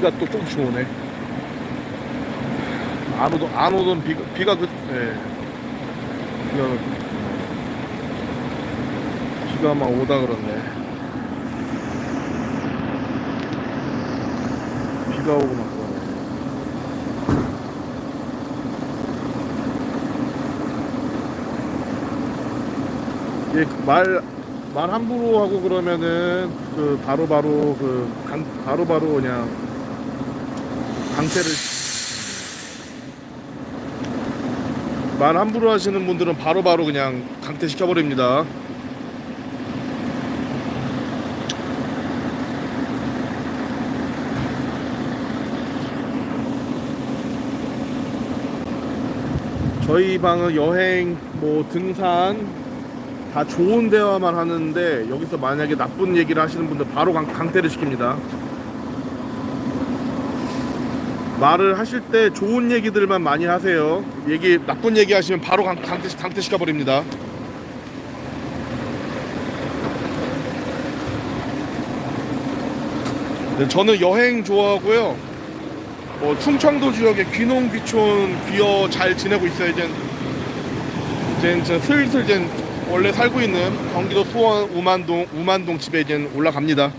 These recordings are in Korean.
비가 또 조금씩 오네. 안 오던 안 오던 비가 비가 그 예. 비가 막 오다 그러네. 비가 오고 막 그러네. 예, 말, 말 함부로 하고 그러면은 그 바로바로 그 강, 바로 바로 그냥 강퇴를 말 함부로 하시는 분들은 바로 바로 그냥 강퇴 시켜 버립니다. 저희 방은 여행, 뭐 등산 다 좋은 대화만 하는데 여기서 만약에 나쁜 얘기를 하시는 분들 바로 강, 강퇴를 시킵니다. 말을 하실 때 좋은 얘기들만 많이 하세요. 얘기 나쁜 얘기 하시면 바로 강, 강퇴 강퇴 시켜 버립니다. 네, 저는 여행 좋아하고요. 뭐 충청도 지역의 귀농 귀촌 귀어 잘 지내고 있어요. 이제 이제 슬슬 이제 원래 살고 있는 경기도 수원 우만동 우만동 집에 이제 올라갑니다.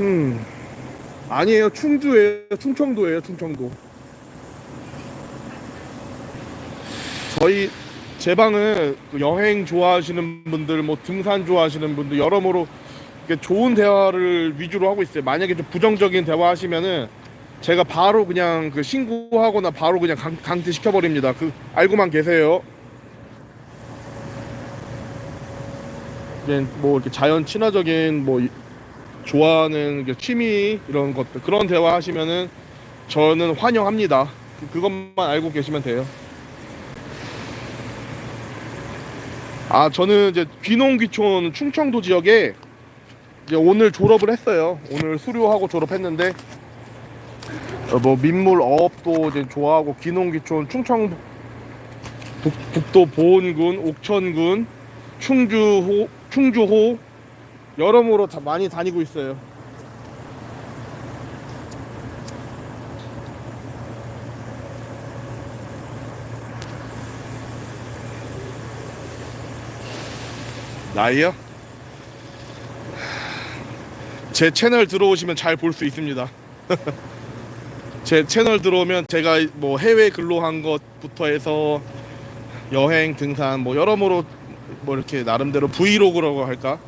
음 아니에요 충주예요 충청도예요 충청도. 저희 제 방은 그 여행 좋아하시는 분들, 뭐 등산 좋아하시는 분들 여러모로 좋은 대화를 위주로 하고 있어요. 만약에 좀 부정적인 대화 하시면은 제가 바로 그냥 그 신고하거나 바로 그냥 강, 강퇴 시켜버립니다. 그 알고만 계세요. 뭐 이렇게 자연 친화적인 뭐 이- 좋아하는 그 취미 이런 것들 그런 대화 하시면은 저는 환영합니다. 그- 그것만 알고 계시면 돼요. 아 저는 이제 귀농귀촌 충청도 지역에 이제 오늘 졸업을 했어요. 오늘 수료하고 졸업했는데 어, 뭐 민물 어업도 이제 좋아하고 귀농귀촌 충청 북, 북도 보은군, 옥천군, 충주호, 충주호 여러모로 다 많이 다니고 있어요. 나이요? 제 채널 들어오시면 잘 볼 수 있습니다. 제 채널 들어오면 제가 뭐 해외 근로한 것부터 해서 여행, 등산 뭐 여러모로 뭐 이렇게 나름대로 브이로그라고 할까?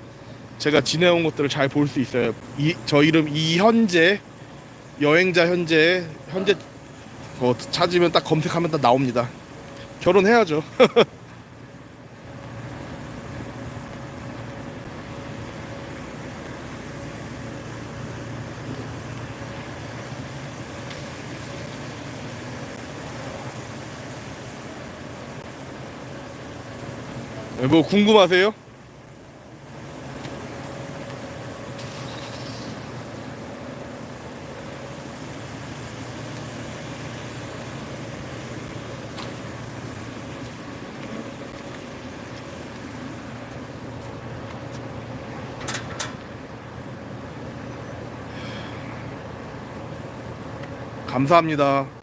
제가 지내온 것들을 잘 볼 수 있어요. 이, 저 이름 이현재 여행자 현재 현재 뭐 찾으면 딱 검색하면 딱 나옵니다. 결혼해야죠. 뭐 궁금하세요? 감사합니다.